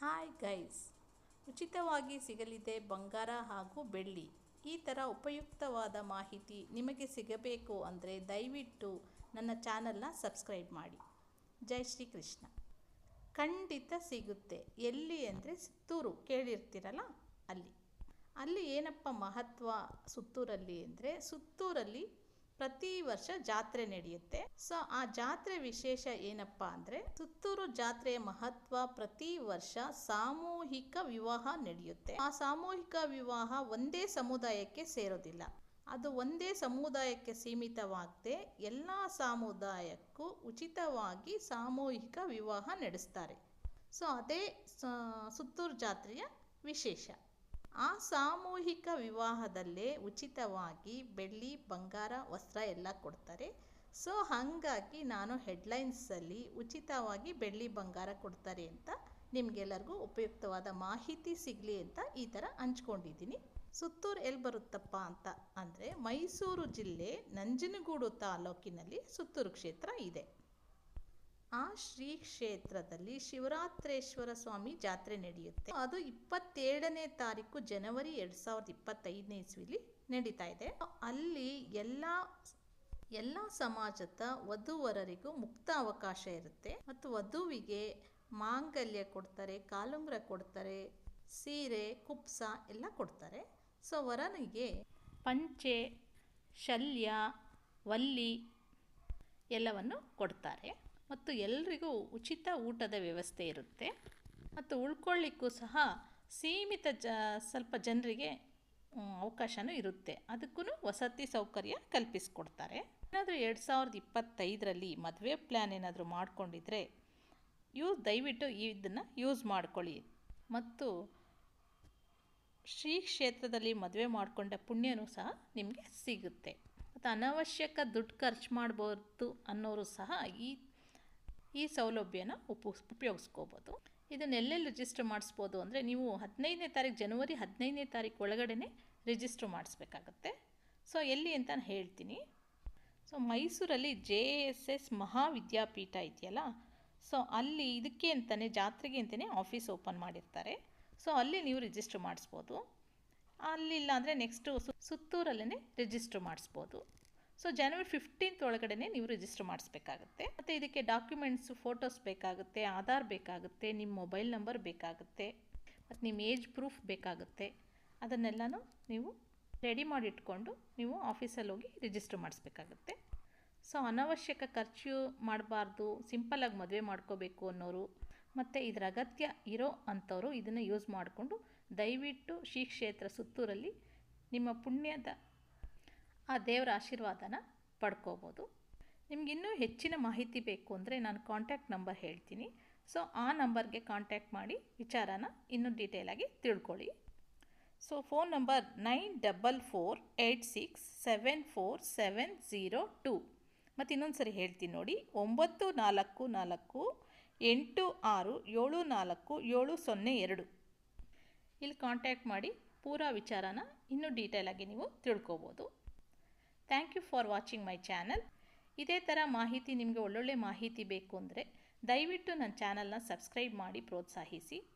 Hi guys ಉಚಿತವಾಗಿ ಸಿಗಲಿದೆ ಬಂಗಾರ ಹಾಗೂ ಬೆಳ್ಳಿ. ಈ ಥರ ಉಪಯುಕ್ತವಾದ ಮಾಹಿತಿ ನಿಮಗೆ ಸಿಗಬೇಕು ಅಂದರೆ ದಯವಿಟ್ಟು ನನ್ನ ಚಾನಲ್ನ ಸಬ್ಸ್ಕ್ರೈಬ್ ಮಾಡಿ. ಜೈ ಶ್ರೀ ಕೃಷ್ಣ. ಖಂಡಿತ ಸಿಗುತ್ತೆ. ಎಲ್ಲಿ ಅಂದರೆ ಸುತ್ತೂರು. ಕೇಳಿರ್ತೀರಲ್ಲ? ಅಲ್ಲಿ. ಅಲ್ಲಿ ಏನಪ್ಪ ಮಹತ್ವ ಸುತ್ತೂರಲ್ಲಿ ಅಂದರೆ ಸುತ್ತೂರಲ್ಲಿ ಪ್ರತಿ ವರ್ಷ ಜಾತ್ರೆ ನಡೆಯುತ್ತೆ. ಸೊ ಆ ಜಾತ್ರೆ ವಿಶೇಷ ಏನಪ್ಪ ಅಂದ್ರೆ, ಸುತ್ತೂರು ಜಾತ್ರೆಯ ಮಹತ್ವ ಪ್ರತಿ ವರ್ಷ ಸಾಮೂಹಿಕ ವಿವಾಹ ನಡೆಯುತ್ತೆ. ಆ ಸಾಮೂಹಿಕ ವಿವಾಹ ಒಂದೇ ಸಮುದಾಯಕ್ಕೆ ಸೇರೋದಿಲ್ಲ. ಅದು ಒಂದೇ ಸಮುದಾಯಕ್ಕೆ ಸೀಮಿತವಾಗದೆ ಎಲ್ಲ ಸಮುದಾಯಕ್ಕೂ ಉಚಿತವಾಗಿ ಸಾಮೂಹಿಕ ವಿವಾಹ ನಡೆಸ್ತಾರೆ. ಸೊ ಅದೇ ಸುತ್ತೂರು ಜಾತ್ರೆಯ ವಿಶೇಷ. ಆ ಸಾಮೂಹಿಕ ವಿವಾಹದಲ್ಲೇ ಉಚಿತವಾಗಿ ಬೆಳ್ಳಿ, ಬಂಗಾರ, ವಸ್ತ್ರ ಎಲ್ಲ ಕೊಡ್ತಾರೆ. ಸೊ, ಹಾಗಾಗಿ ನಾನು ಹೆಡ್ಲೈನ್ಸಲ್ಲಿ ಉಚಿತವಾಗಿ ಬೆಳ್ಳಿ, ಬಂಗಾರ ಕೊಡ್ತಾರೆ ಅಂತ ನಿಮಗೆಲ್ಲರಿಗೂ ಉಪಯುಕ್ತವಾದ ಮಾಹಿತಿ ಸಿಗಲಿ ಅಂತ ಈ ಥರ ಹಂಚ್ಕೊಂಡಿದ್ದೀನಿ. ಸುತ್ತೂರು ಎಲ್ಲಿ ಬರುತ್ತಪ್ಪ ಅಂತ ಅಂದರೆ ಮೈಸೂರು ಜಿಲ್ಲೆ ನಂಜನಗೂಡು ತಾಲೂಕಿನಲ್ಲಿ ಸುತ್ತೂರು ಕ್ಷೇತ್ರ ಇದೆ. ಆ ಶ್ರೀ ಕ್ಷೇತ್ರದಲ್ಲಿ ಶಿವರಾತ್ರೇಶ್ವರ ಸ್ವಾಮಿ ಜಾತ್ರೆ ನಡೆಯುತ್ತೆ. ಅದು ಇಪ್ಪತ್ತೇಳನೇ ತಾರೀಕು ಜನವರಿ ಎರಡು ಸಾವಿರದ ಇಪ್ಪತ್ತೈದನೇ ಇಸ್ವಿಲಿ ನಡೀತಾ ಇದೆ. ಅಲ್ಲಿ ಎಲ್ಲ ಎಲ್ಲ ಸಮಾಜದ ವಧುವರರಿಗೂ ಮುಕ್ತ ಅವಕಾಶ ಇರುತ್ತೆ. ಮತ್ತು ವಧುವಿಗೆ ಮಾಂಗಲ್ಯ ಕೊಡ್ತಾರೆ, ಕಾಲುಂಗ್ರ ಕೊಡ್ತಾರೆ, ಸೀರೆ, ಕುಪ್ಸ ಎಲ್ಲ ಕೊಡ್ತಾರೆ. ಸೊ ವರನಿಗೆ ಪಂಚೆ, ಶಲ್ಯ, ವಲ್ಲಿ ಎಲ್ಲವನ್ನು ಕೊಡ್ತಾರೆ. ಮತ್ತು ಎಲ್ರಿಗೂ ಉಚಿತ ಊಟದ ವ್ಯವಸ್ಥೆ ಇರುತ್ತೆ. ಮತ್ತು ಉಳ್ಕೊಳ್ಳಿಕ್ಕೂ ಸಹ ಸೀಮಿತ ಜ, ಸ್ವಲ್ಪ ಜನರಿಗೆ ಅವಕಾಶವೂ ಇರುತ್ತೆ. ಅದಕ್ಕೂ ವಸತಿ ಸೌಕರ್ಯ ಕಲ್ಪಿಸಿಕೊಡ್ತಾರೆ. ಏನಾದರೂ ಎರಡು ಸಾವಿರದ ಇಪ್ಪತ್ತೈದರಲ್ಲಿ ಮದುವೆ ಪ್ಲ್ಯಾನ್ ಏನಾದರೂ ಮಾಡಿಕೊಂಡಿದ್ರೆ ಯೂಸ್ ದಯವಿಟ್ಟು ಇದನ್ನು ಯೂಸ್ ಮಾಡ್ಕೊಳ್ಳಿ. ಮತ್ತು ಶ್ರೀ ಕ್ಷೇತ್ರದಲ್ಲಿ ಮದುವೆ ಮಾಡಿಕೊಂಡ ಪುಣ್ಯನೂ ಸಹ ನಿಮಗೆ ಸಿಗುತ್ತೆ. ಮತ್ತು ಅನವಶ್ಯಕ ದುಡ್ಡು ಖರ್ಚು ಮಾಡ್ಬೋದು ಅನ್ನೋರು ಸಹ ಈ ಈ ಸೌಲಭ್ಯನ ಉಪ, ಉಪಯೋಗಿಸ್ಕೋಬೋದು. ಇದನ್ನೆಲ್ಲೆಲ್ಲಿ ರಿಜಿಸ್ಟರ್ ಮಾಡಿಸ್ಬೋದು ಅಂದರೆ ನೀವು ಹದಿನೈದನೇ ತಾರೀಕು ಜನವರಿ ಹದಿನೈದನೇ ತಾರೀಕು ಒಳಗಡೆ ರಿಜಿಸ್ಟರ್ ಮಾಡಿಸ್ಬೇಕಾಗತ್ತೆ. ಸೊ ಎಲ್ಲಿ ಅಂತ ನಾನು ಹೇಳ್ತೀನಿ. ಸೊ ಮೈಸೂರಲ್ಲಿ ಜೆ ಎಸ್ ಎಸ್ ಮಹಾವಿದ್ಯಾಪೀಠ ಇದೆಯಲ್ಲ ಸೊ ಅಲ್ಲಿ ಇದಕ್ಕೆ ಅಂತಲೇ ಜಾತ್ರೆಗೆ ಅಂತಲೇ ಆಫೀಸ್ ಓಪನ್ ಮಾಡಿರ್ತಾರೆ. ಸೊ ಅಲ್ಲಿ ನೀವು ರಿಜಿಸ್ಟರ್ ಮಾಡಿಸ್ಬೋದು. ಅಲ್ಲಿಲ್ಲ ಅಂದರೆ ನೆಕ್ಸ್ಟು ಸುತ್ತೂರಲ್ಲೇ ರಿಜಿಸ್ಟರ್ ಮಾಡಿಸ್ಬೋದು. ಸೊ ಜನವರಿ ಫಿಫ್ಟೀನ್ತ್ ಒಳಗಡೆ ನೀವು ರಿಜಿಸ್ಟರ್ ಮಾಡಿಸ್ಬೇಕಾಗುತ್ತೆ. ಮತ್ತು ಇದಕ್ಕೆ ಡಾಕ್ಯುಮೆಂಟ್ಸು ಫೋಟೋಸ್ ಬೇಕಾಗುತ್ತೆ, ಆಧಾರ್ ಬೇಕಾಗುತ್ತೆ, ನಿಮ್ಮ ಮೊಬೈಲ್ ನಂಬರ್ ಬೇಕಾಗುತ್ತೆ, ಮತ್ತು ನಿಮ್ಮ ಏಜ್ ಪ್ರೂಫ್ ಬೇಕಾಗುತ್ತೆ. ಅದನ್ನೆಲ್ಲನೂ ನೀವು ರೆಡಿ ಮಾಡಿ ಇಟ್ಕೊಂಡು ನೀವು ಆಫೀಸಲ್ಲಿ ಹೋಗಿ ರಿಜಿಸ್ಟರ್ ಮಾಡಿಸ್ಬೇಕಾಗುತ್ತೆ. ಸೊ ಅನವಶ್ಯಕ ಖರ್ಚು ಮಾಡಬಾರ್ದು ಸಿಂಪಲಾಗಿ ಮದುವೆ ಮಾಡ್ಕೋಬೇಕು ಅನ್ನೋರು, ಮತ್ತು ಇದರ ಅಗತ್ಯ ಇರೋ ಅಂಥವರು ಇದನ್ನು ಯೂಸ್ ಮಾಡಿಕೊಂಡು ದಯವಿಟ್ಟು ಶ್ರೀ ಕ್ಷೇತ್ರ ಸುತ್ತೂರಲ್ಲಿ ನಿಮ್ಮ ಪುಣ್ಯದ ಆ ದೇವರ ಆಶೀರ್ವಾದನ ಪಡ್ಕೋಬೋದು. ನಿಮ್ಗೆ ಇನ್ನೂ ಹೆಚ್ಚಿನ ಮಾಹಿತಿ ಬೇಕು ಅಂದರೆ ನಾನು ಕಾಂಟ್ಯಾಕ್ಟ್ ನಂಬರ್ ಹೇಳ್ತೀನಿ. ಸೊ ಆ ನಂಬರ್ಗೆ ಕಾಂಟ್ಯಾಕ್ಟ್ ಮಾಡಿ ವಿಚಾರನ ಇನ್ನೂ ಡೀಟೇಲಾಗಿ ತಿಳ್ಕೊಳ್ಳಿ. So phone number nine double four eight six seven four seven zero two ಮತ್ತು ಇನ್ನೊಂದು ಸರಿ ಹೇಳ್ತೀನಿ ನೋಡಿ, ಒಂಬತ್ತು ನಾಲ್ಕು ನಾಲ್ಕು ಎಂಟು ಆರು ಏಳು ನಾಲ್ಕು ಏಳು ಸೊನ್ನೆ ಎರಡು. ಇಲ್ಲಿ ಕಾಂಟ್ಯಾಕ್ಟ್ ಮಾಡಿ ಪೂರಾ ವಿಚಾರನ ಇನ್ನೂ ಡೀಟೇಲಾಗಿ ನೀವು ತಿಳ್ಕೊಬೋದು. Thank you for watching my channel ಇದೇ ಥರ ಮಾಹಿತಿ ನಿಮಗೆ ಒಳ್ಳೊಳ್ಳೆ ಮಾಹಿತಿ ಬೇಕು ಅಂದರೆ ದಯವಿಟ್ಟು ನನ್ನ ಚಾನಲ್ನ ಸಬ್ಸ್ಕ್ರೈಬ್ ಮಾಡಿ ಪ್ರೋತ್ಸಾಹಿಸಿ.